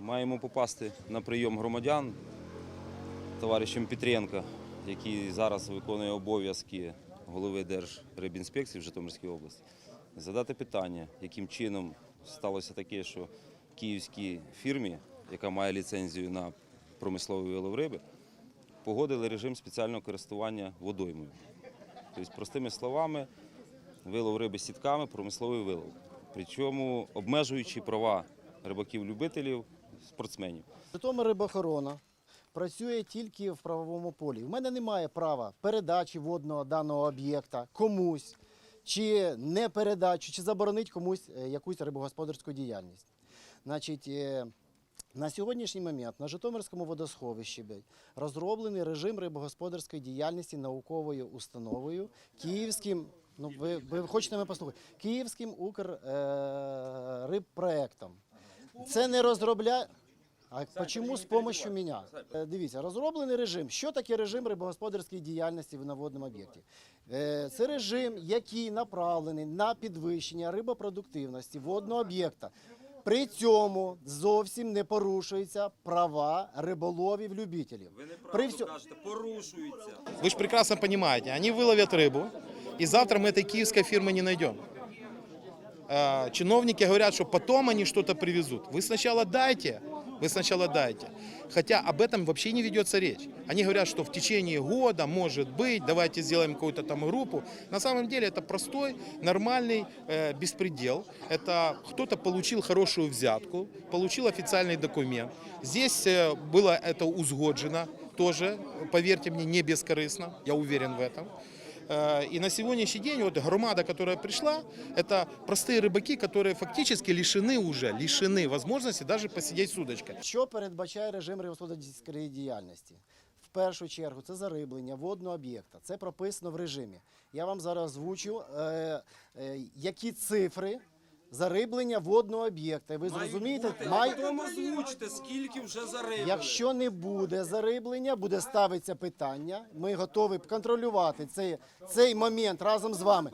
Маємо попасти на прийом громадян товаришем Петренка, який зараз виконує обов'язки голови Держрибінспекції в Житомирській області. Задати питання, яким чином сталося таке, що київській фірмі, яка має ліцензію на промисловий вилов погодили режим спеціального користування водоймою. Тобто, простими словами, вилов риби сітками, промисловий вилов. Причому обмежуючи права рибаків-любителів, спортсменів. Житомир рибохорона працює тільки в правовому полі. У мене немає права передачі водного даного об'єкта комусь, чи не передачу, чи заборонити комусь е, якусь рибогосподарську діяльність. Значить, е, на сьогоднішній момент на Житомирському водосховищі розроблений режим рибогосподарської діяльності науковою установою Київським. Ну, ви, ви хочете мене послухати? Київським Укррибпроектом. Це не розробляє. А чому з допомогою мене? Е, Дивіться, розроблений режим. Що таке режим рибогосподарської діяльності на водному об'єкті? Е, Це режим, який направлений на підвищення рибопродуктивності водного об'єкта. При цьому зовсім не порушуються права риболовів-любителів. При всьо- кажете, порушується. Вы же прекрасно понимаете, они выловят рыбу, И завтра мы этой киевской фирмы не найдем. А, Чиновники говорят, что потом они что-то привезут. Вы сначала дайте, вы сначала дайте. Хотя об этом вообще не ведется речь. Они говорят, что в течение года, может быть, давайте сделаем какую-то там группу. На самом деле это простой, нормальный э, беспредел. Это кто-то получил хорошую взятку, получил официальный документ. Здесь э, было это узгоджено тоже, поверьте мне, не бескорыстно, я уверен в этом. Э, И на сегодняшний день вот громада, которая пришла, это простые рыбаки, которые фактически лишены уже, лишены возможности даже посидеть с удочкой. Що передбачає режим рибогосподарської діяльності? В першу чергу це зариблення водного об'єкта. Це прописано в режимі. Я вам зараз озвучу, е, е, які цифри зариблення водного об'єкта. І Ви зрозумієте, май... Потім озвучте, скільки вже зарибали. якщо не буде зариблення, буде ставитися питання. Ми готові контролювати цей, цей момент разом з вами.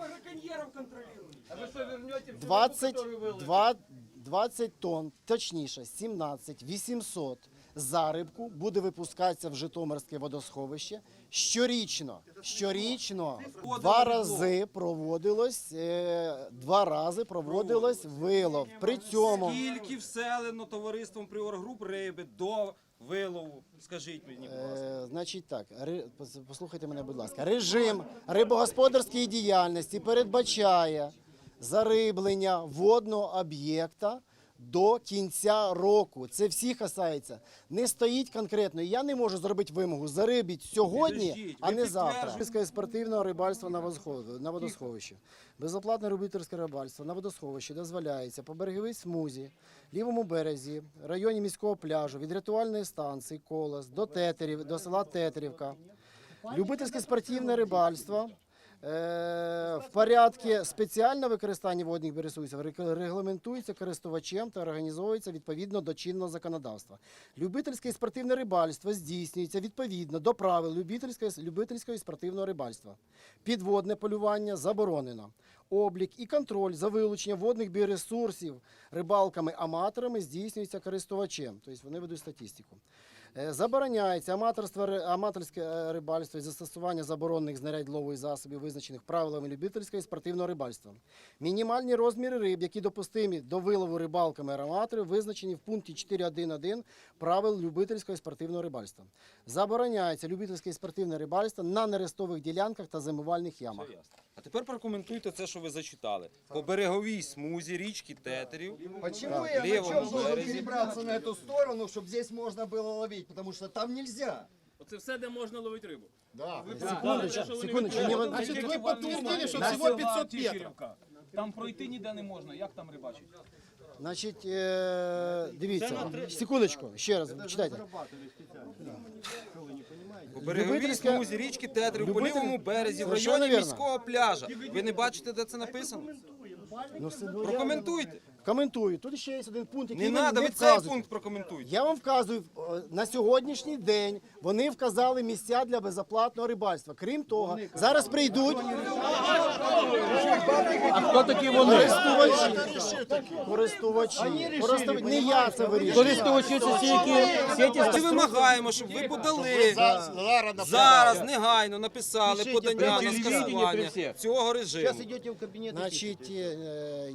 20, 2, 20 тонн, точніше, 17 800 зарибку буде випускатися в Житомирське водосховище щорічно. Щорічно два рази проводилось, е, два рази проводилось вилов. При цьому Скільки вселено товариством Пріоргруп риби до вилову? Скажіть мені, будь ласка. Е, значить так, послухайте мене, будь ласка. Режим рибогосподарської діяльності передбачає зариблення водного об'єкта до кінця року. Це всіх касається. Не стоїть конкретно. Я не можу зробити вимогу зарибіть сьогодні, а не завтра. підтверджуєте. Спортивного рибальства на на водосховищі. Безоплатне любительське рибальство на водосховищі дозволяється по береговій смузі, лівому березі, районі міського пляжу, від рятувальної станції Колос до Тетерів, до села Тетерівка. Любительське спортивне рибальство. Е, В порядку спеціального використання водних ресурсів регламентується користувачем та організовується відповідно до чинного законодавства. Любительське і спортивне рибальство здійснюється відповідно до правил любительського, любительського і спортивного рибальства. Підводне полювання заборонено. Облік і контроль за вилучення водних біоресурсів рибалками-аматорами здійснюється користувачем, тобто вони ведуть статистику. Е, Забороняється аматорство, ри- аматорське е, рибальство і застосування заборонених знарядь лову і засобів, визначених правилами любительського і спортивного рибальства. Мінімальні розміри риб, які допустимі до вилову рибалками аматорів, визначені в пункті 4.1.1 правил любительського і спортивного рибальства. Забороняється любительське і спортивне рибальство на нерестових ділянках та зимувальних ямах. А тепер прокоментуйте це, що ви зачитали. По береговій смузі річки Тетерів. Почему я на левому чем должен березе. перебраться на эту сторону, чтобы здесь можно было ловить? Потому что там нельзя. Оце все, де можна ловити рибу. Секундочку, секундочку, не ви- Значит, вы подтвердили, что всего 500 метров. Там пройти ніде не можна. Як там рибачить? Значить, е, дивіться, секундочку, ще раз читайте. По береговій Любительське- смузі річки Тетерів, по Любитель- лівому березі, в Совершенно районі вірно. міського пляжа. Ви не бачите, де це написано? Ну, все, ну, я- Прокоментуйте. Коментую. Тут ще є один пункт, який Не ви треба, не ви цей вказуєте. пункт прокоментуйте. Я вам вказую, е, на сьогоднішній день вони вказали місця для безоплатного рибальства. Крім того, зараз прийдуть А хто такі вони? користувачі. Користувачі. Користувачі. Не я це вирішую. Користувачі це ті, які сіті Ми вимагаємо, щоб ви подали зараз негайно написали подання на скасування цього режиму. идете в кабинет. Значить, е,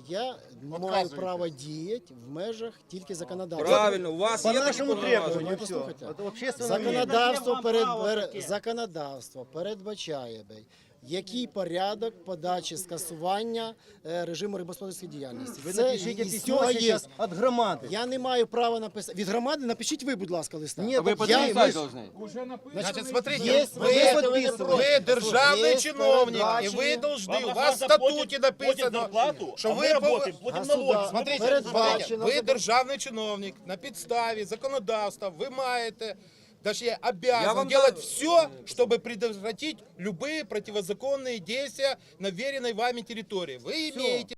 я маю право діяти в межах тільки законодавства. Правильно, у вас По є такі нашему повноваження. требованию, все. послухайте. Это общественное мнение. Законодавство, перед, законодавство передбачає, бей, який порядок подачі скасування е, режиму рибосподарської діяльності. Вы Це напишите із письмо цього є. сейчас от громады. Я не маю права написати. Від громади напишіть ви, будь ласка, листа. Нет, Ви я- підписати мы ж- повинні. Значит, смотрите, Є- вы, є вы, подписываете. державний Є чиновник, и передбачення. вы должны, у Вам вас в заплатят- статуте платят написано, зарплату, что а вы мы работаем, пов- платим Государ- налоги. Смотрите, Передбачено. смотрите, ви державний чиновник на підставі законодавства, ви маєте точнее, обязан Я вам делать дам- все, чтобы предотвратить любые противозаконные действия на веренной вами территории. Вы имеете